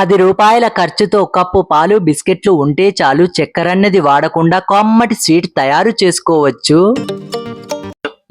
పది రూపాయల ఖర్చుతో కప్పు పాలు బిస్కెట్లు ఉంటే చాలు చక్కెరన్నది వాడకుండా కమ్మటి స్వీట్ తయారు చేసుకోవచ్చు.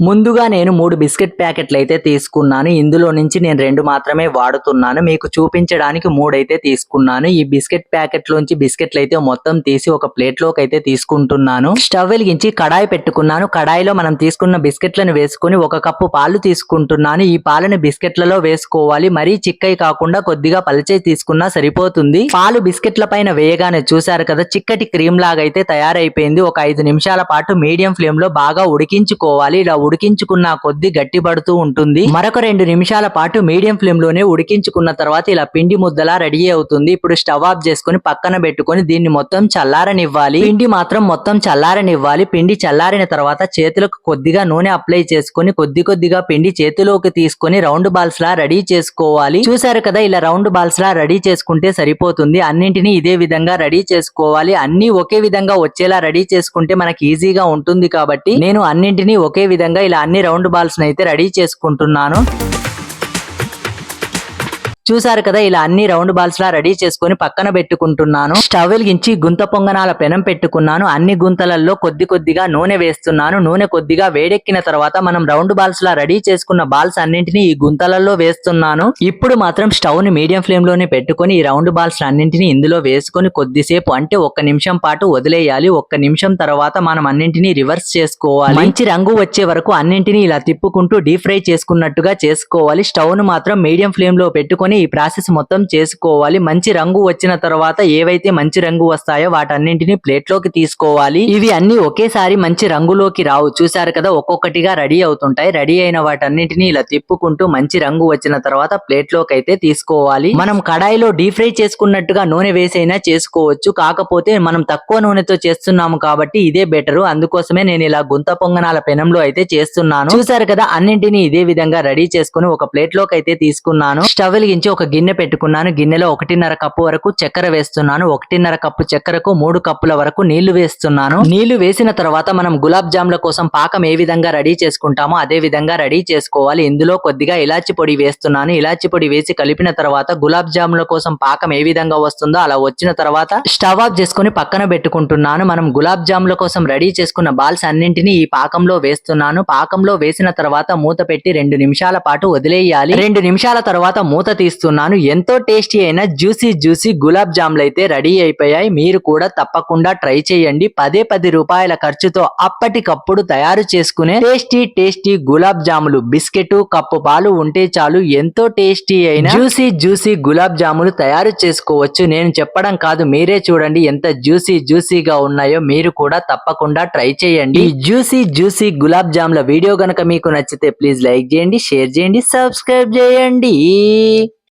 ముందుగా నేను మూడు బిస్కెట్ ప్యాకెట్లు అయితే తీసుకున్నాను. ఇందులో నుంచి నేను రెండు మాత్రమే వాడుతున్నాను. మీకు చూపించడానికి మూడైతే తీసుకున్నాను. ఈ బిస్కెట్ ప్యాకెట్ లోంచి బిస్కెట్లు అయితే మొత్తం తీసి ఒక ప్లేట్లోకి అయితే తీసుకుంటున్నాను. స్టవ్ వెలిగించి కడాయి పెట్టుకున్నాను. కడాయిలో మనం తీసుకున్న బిస్కెట్లను వేసుకొని ఒక కప్పు పాలు తీసుకుంటున్నాను. ఈ పాలను బిస్కెట్లలో వేసుకోవాలి. మరీ చిక్కయి కాకుండా కొద్దిగా పలిచే తీసుకున్నా సరిపోతుంది. పాలు బిస్కెట్ల పైన వేయగానే చూసారు కదా చిక్కటి క్రీమ్ లాగా అయితే తయారైపోయింది. ఒక ఐదు నిమిషాల పాటు మీడియం ఫ్లేమ్లో బాగా ఉడికించుకోవాలి. ఇలా ఉడికించుకున్న కొద్ది గట్టి పడుతూ ఉంటుంది. మరొక రెండు నిమిషాల పాటు మీడియం ఫ్లేమ్లోనే ఉడికించుకున్న తర్వాత ఇలా పిండి ముద్దలా రెడీ అవుతుంది. ఇప్పుడు స్టవ్ ఆఫ్ చేసుకొని పక్కన పెట్టుకొని దీన్ని మొత్తం చల్లారనివ్వాలి. పిండి మాత్రం మొత్తం చల్లారనివ్వాలి. పిండి చల్లారిన తర్వాత చేతులకు కొద్దిగా నూనె అప్లై చేసుకొని కొద్ది కొద్దిగా పిండి చేతిలోకి తీసుకొని రౌండ్ బాల్స్ లా రెడీ చేసుకోవాలి. చూసారు కదా ఇలా రౌండ్ బాల్స్ లా రెడీ చేసుకుంటే సరిపోతుంది. అన్నింటినీ ఇదే విధంగా రెడీ చేసుకోవాలి. అన్ని ఒకే విధంగా వచ్చేలా రెడీ చేసుకుంటే మనకి ఈజీగా ఉంటుంది కాబట్టి నేను అన్నింటినీ ఒకే విధంగా ఇలా అన్ని రౌండ్ బాల్స్ అయితే రెడీ చేసుకుంటున్నాను. చూసారు కదా ఇలా అన్ని రౌండ్ బాల్స్ లా రెడీ చేసుకొని పక్కన పెట్టుకుంటున్నాను. స్టవ్ వెలిగించి గుంత పొంగనాల పెనం పెట్టుకున్నాను. అన్ని గుంతలలో కొద్ది కొద్దిగా నూనె వేస్తున్నాను. నూనె కొద్దిగా వేడెక్కిన తర్వాత మనం రౌండ్ బాల్స్ లా రెడీ చేసుకున్న బాల్స్ అన్నింటినీ ఈ గుంతలలో వేస్తున్నాను. ఇప్పుడు మాత్రం స్టవ్ని మీడియం ఫ్లేమ్లోనే పెట్టుకొని ఈ రౌండ్ బాల్స్ అన్నింటినీ ఇందులో వేసుకొని కొద్దిసేపు అంటే ఒక్క నిమిషం పాటు వదిలేయాలి. ఒక్క నిమిషం తర్వాత మనం అన్నింటినీ రివర్స్ చేసుకోవాలి. మంచి రంగు వచ్చే వరకు అన్నింటినీ ఇలా తిప్పుకుంటూ డీప్ ఫ్రై చేసుకున్నట్టుగా చేసుకోవాలి. స్టవ్ను మాత్రం మీడియం ఫ్లేమ్లో పెట్టుకొని ఈ ప్రాసెస్ మొత్తం చేసుకోవాలి. మంచి రంగు వచ్చిన తర్వాత ఏవైతే మంచి రంగు వస్తాయో వాటన్నింటిని ప్లేట్లోకి తీసుకోవాలి. ఇవి అన్ని ఒకేసారి మంచి రంగులోకి రావు. చూసారు కదా ఒక్కొక్కటిగా రెడీ అవుతుంటాయి. రెడీ అయిన వాటన్నింటిని ఇలా తిప్పుకుంటూ మంచి రంగు వచ్చిన తర్వాత ప్లేట్లోకి అయితే తీసుకోవాలి. మనం కడాయిలో డీప్ ఫ్రై చేసుకున్నట్టుగా నూనె వేసైనా చేసుకోవచ్చు. కాకపోతే మనం తక్కువ నూనెతో చేస్తున్నాము కాబట్టి ఇదే బెటర్. అందుకోసమే నేను ఇలా గుంత పొంగనాల పెనంలో అయితే చేస్తున్నాను. చూసారు కదా అన్నింటినీ ఇదే విధంగా రెడీ చేసుకుని ఒక ప్లేట్లోకి అయితే తీసుకున్నాను. స్టవ్ వెలిగించి ఒక గిన్నె పెట్టుకున్నాను. గిన్నెలో ఒకటిన్నర కప్పు వరకు చక్కెర వేస్తున్నాను. ఒకటిన్నర కప్పు చక్కెరకు మూడు కప్పుల వరకు నీళ్ళు వేస్తున్నాను. నీళ్ళు వేసిన తర్వాత మనం గులాబ్ జామ్ల కోసం పాకం ఏ విధంగా రెడీ చేసుకుంటామో అదే విధంగా రెడీ చేసుకోవాలి. ఇందులో కొద్దిగా ఇలాచి పొడి వేస్తున్నాను. ఇలాచి పొడి వేసి కలిపిన తర్వాత గులాబ్ జాముల కోసం పాకం ఏ విధంగా వస్తుందో అలా వచ్చిన తర్వాత స్టవ్ ఆఫ్ చేసుకుని పక్కన పెట్టుకుంటున్నాను. మనం గులాబ్ జాముల కోసం రెడీ చేసుకున్న బాల్స్ అన్నింటినీ ఈ పాకంలో వేస్తున్నాను. పాకంలో వేసిన తర్వాత మూత పెట్టి రెండు నిమిషాల పాటు వదిలేయాలి. రెండు నిమిషాల తర్వాత మూత తీస్తున్నాను ఎంతో టేస్టీ అయిన జ్యూసీ జ్యూసీ గులాబ్ జాములు అయితే రెడీ అయిపోయాయి. మీరు కూడా తప్పకుండా ట్రై చేయండి. పదే పది రూపాయల ఖర్చుతో అప్పటికప్పుడు తయారు చేసుకునే టేస్టీ టేస్టీ గులాబ్ జాములు. బిస్కెట్ కప్పు పాలు ఉంటే చాలు. ఎంతో టేస్టీ అయిన జ్యూసీ జ్యూసీ గులాబ్ జాములు తయారు చేసుకోవచ్చు. నేను చెప్పడం కాదు మీరే చూడండి ఎంత జ్యూసీ జ్యూసీగా ఉన్నాయో. మీరు కూడా తప్పకుండా ట్రై చేయండి. ఈ జ్యూసీ జ్యూసీ గులాబ్ జాముల వీడియో గనక మీకు నచ్చితే ప్లీజ్ లైక్ చేయండి షేర్ చేయండి సబ్స్క్రైబ్ చేయండి.